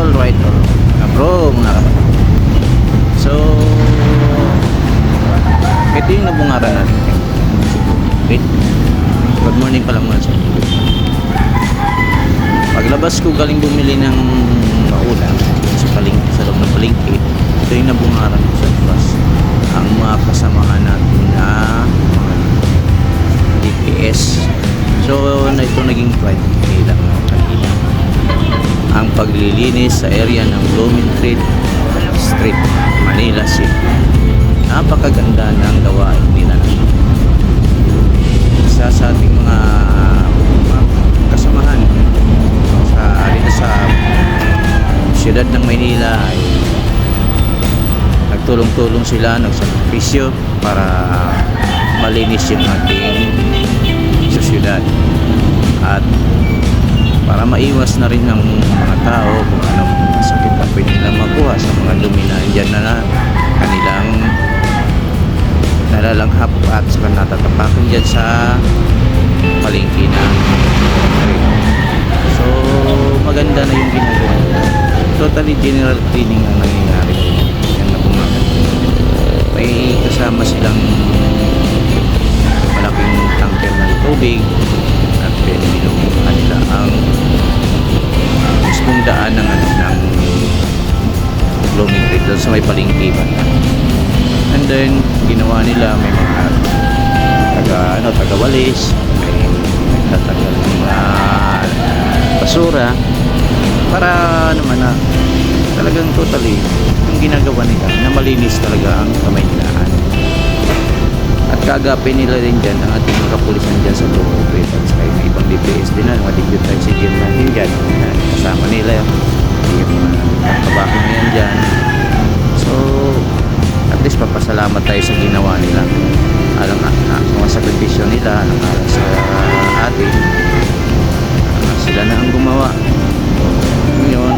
all right all ah, approve mga kapatid so ito yung nabungaran natin. Wait. Good morning pala muna sa inyo. Paglabas ko galing bumili ng maulan sa palingki sa loob ng palingki ito yung nabungaran ko sa labas. Ang mga kasamahan natin na mga DPS so ito naging pride paglilinis sa area ng Bloomingtreet Street, Manila City. Napakaganda ng gawain nila isa sa ating mga, kasamahan sa dito sa siyudad ng Maynila ay nagtulong-tulong sila, nagsakripisyo para malinis yung ating sa siyudad at para maiwas na rin ng mga tao kung anong sakit na pwede nilang makuha sa mga dumi na dyan na, na kanilang nalalanghap at saka natatapakan dyan sa palengke na so maganda na yung ginagawa totally general cleaning ang nangyayari. Yan na bumagal may kasama silang malaking tanker ng tubig at then nilubukan nila ang mismong daan ng ano ng blooming tree doon sa may palengke ba and then ginawa nila may mga taga ano taga walis may nagtatagal ng mga basura para naman na talagang totally yung ginagawa nila na malinis talaga ang kamay nilaan at kagapin nila rin dyan ang ating mga kapulisan dyan sa Street at saka yung ibang DPS din na mga deputized civil natin dyan. Na kasama nila. Yung mga kabahan na yan dyan. So at least papasalamat tayo sa ginawa nila. Alang at mga sakripisyo nila alang alang sa atin. Ah, sila na ang gumawa. Ngayon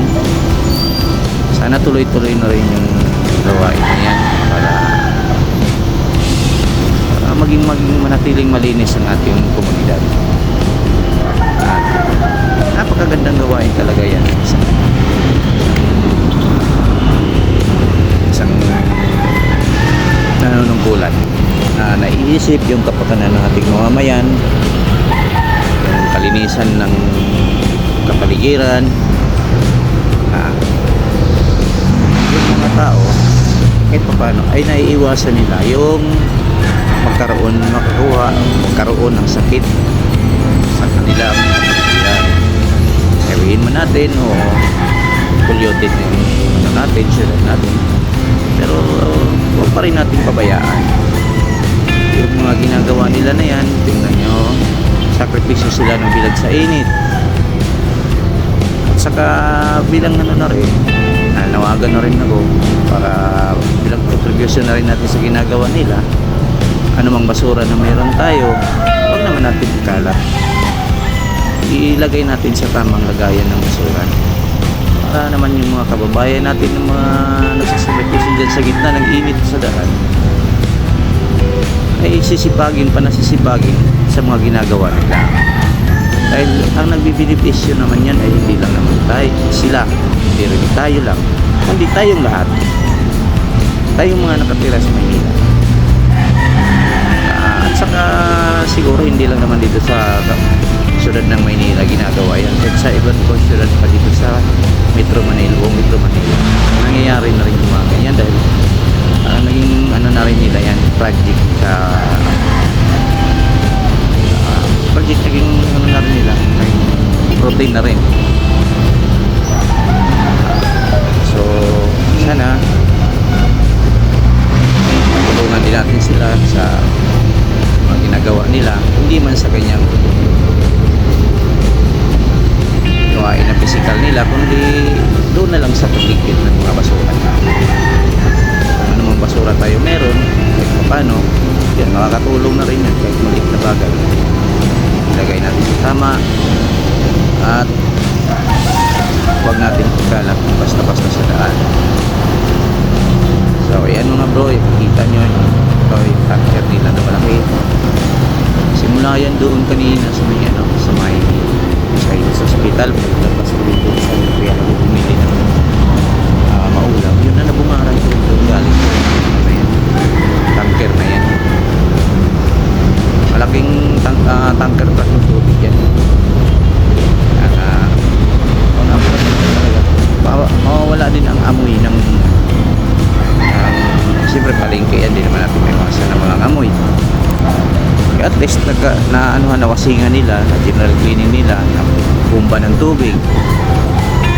sana tuloy-tuloy na rin yung gawain na yan para maging maging manatiling malinis ang ating komunidad. At napakagandang gawain talaga yan. Isang isang nanunungkulan na naiisip yung kapakanan ng ating mamamayan yung kalinisan ng kapaligiran na yung mga tao kahit pa paano ay naiiwasan nila yung magkaroon makakuha magkaroon ng sakit sa kanilang kapaligiran sabihin man natin o polluted yung ano natin sila natin. Pero huwag pa rin natin pabayaan. Yung mga ginagawa nila na yan tingnan nyo sakripisyo sila ng bilag sa init. At saka bilang ano na rin nanawagan na rin ako para bilang contribution na rin natin sa ginagawa nila anumang basura na mayroon tayo huwag naman natin ikalat. Ilagay natin sa tamang lagayan ng basura. Para naman yung mga kababayan natin ng mga nagsasakripisyo dyan sa gitna ng init sa daan ay sisipagin pa nasisipagin sa mga ginagawa nila. Dahil ang nagbibinipisyo naman yan ay hindi lang naman tayo sila hindi rin tayo lang kundi tayong lahat. Tayong mga nakatira sa Maynila at saka siguro hindi lang naman dito sa syudad ng Maynila ginagawa yan. At sa iba't ibang syudad pa dito sa Metro Manila o Metro Manila nangyayari na rin yung mga ganyan dahil ah, naging ano na rin nila yan project sa ah, project naging ano na rin nila naging routine na rin. So sana tulungan din natin sila sa mga ginagawa nila hindi man sa kanyang gawain na physical nila kundi doon na lang sa pagligpit ng mga basura kung ano mang basura tayo meron kahit paano yan makakatulong na rin yan kahit maliit na bagay. Ilagay natin sa tama at huwag natin pagkalat basta-basta sa daan so ayan mga bro kita nyo ito yung tanker nila na malaki. Simula yan doon kanina sa may ano sa may sa hospital paglabas ko dito sa kaya ako bumili ng ah, maulam yun na nabungaran ko doon galing ano yan, tanker na yan. Malaking tank, ah, tanker truck Least nagka, na ano nawasingan nila, na general cleaning nila, na bumba ng tubig.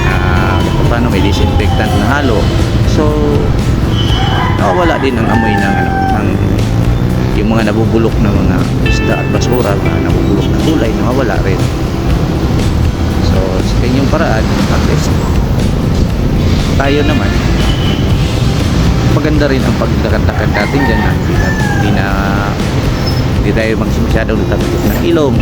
Uh, paano may disinfectant na halo. So, nawawala din ang amoy ng ano, ng yung mga nabubulok na mga isda at basura na nabubulok na gulay, nawawala rin. So, sa kanyang paraan, at least, tayo naman, maganda rin ang pagdakad-dakad natin dyan na hindi na, hindi tayo magsimasyadong natatakot ng ilong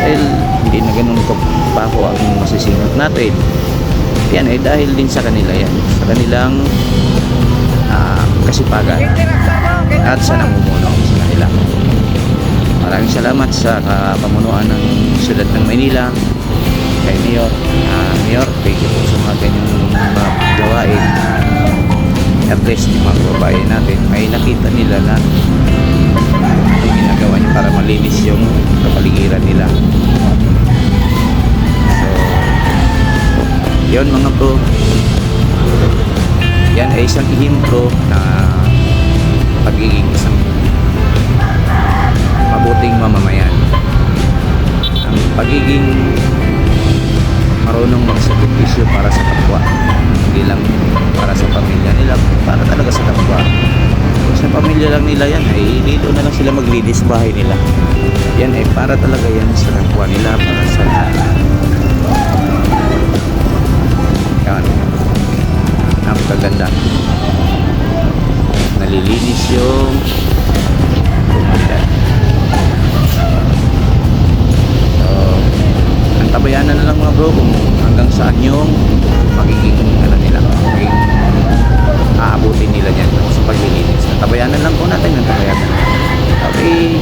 dahil hindi na ganun kapaho ang masisingot natin. Yan ay dahil din sa kanila yan. Sa kanilang ah, kasipagan. At sa namumuno sa kanila. Maraming salamat sa kapamunuan ng siyudad ng Maynila. Kay Mayor Ah, Mayor thank you po sa mga ganyang mga gawain at least yung mga kababayan natin. Ay nakita nila na niya para malinis yung kapaligiran nila. So yun mga bro. Yan ay isang ihintro na pagiging isang mabuting mamamayan. Ang pagiging marunong magsakripisyo para sa kapwa hindi lang para sa pamilya nila para talaga sa kapwa. Sa pamilya lang nila yan ay dito na lang sila maglinis bahay nila. Yan ay para talaga yan sa kapwa nila para sa lahat. Yan. Napakaganda nalilinis yung komunidad so ang na lang mga bro kung hanggang saan yung magiging ano nila magiging aabutin nila dyan sa paglilinis tabayanan lang po natin ang tabayanan okay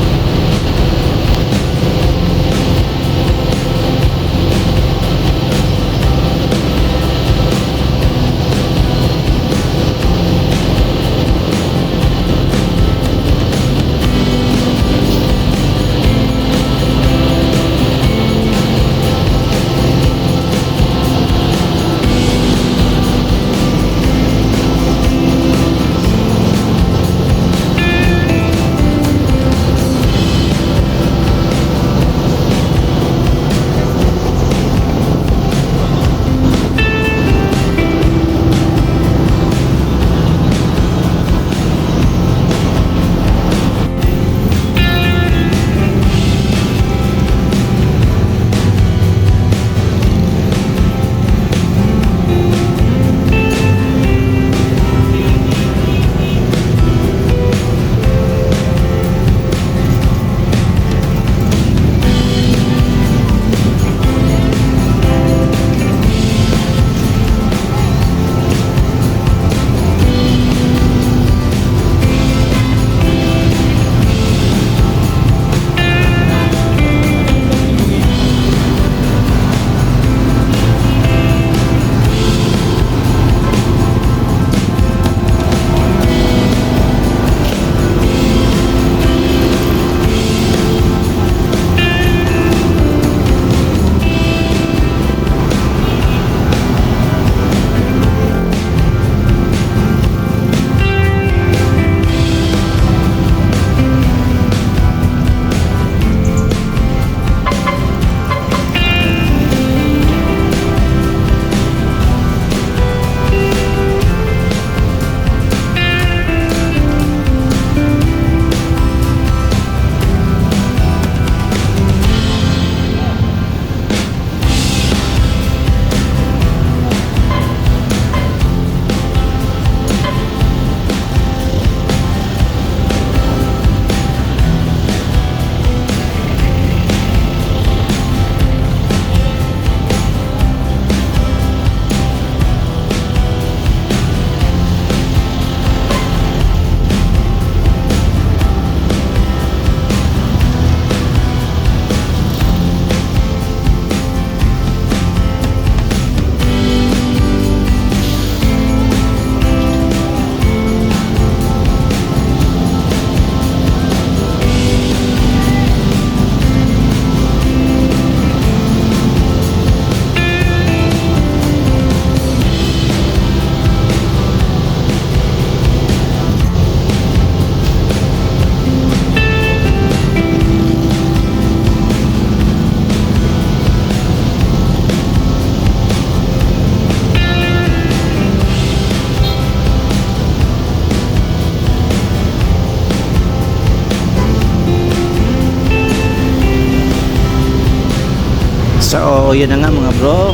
So, yun na nga mga bro.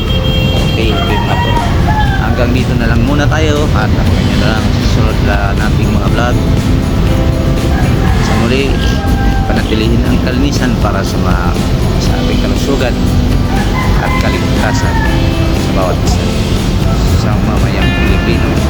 Okay, okay mga bro. Hanggang dito na lang muna tayo at ako nyo na lang susunod na nating mga vlog. Sa muli, panatilihin ang kalinisan para sa mga sa ating kalusugan at kaligtasan sa bawat isa sa mamayang Pilipino.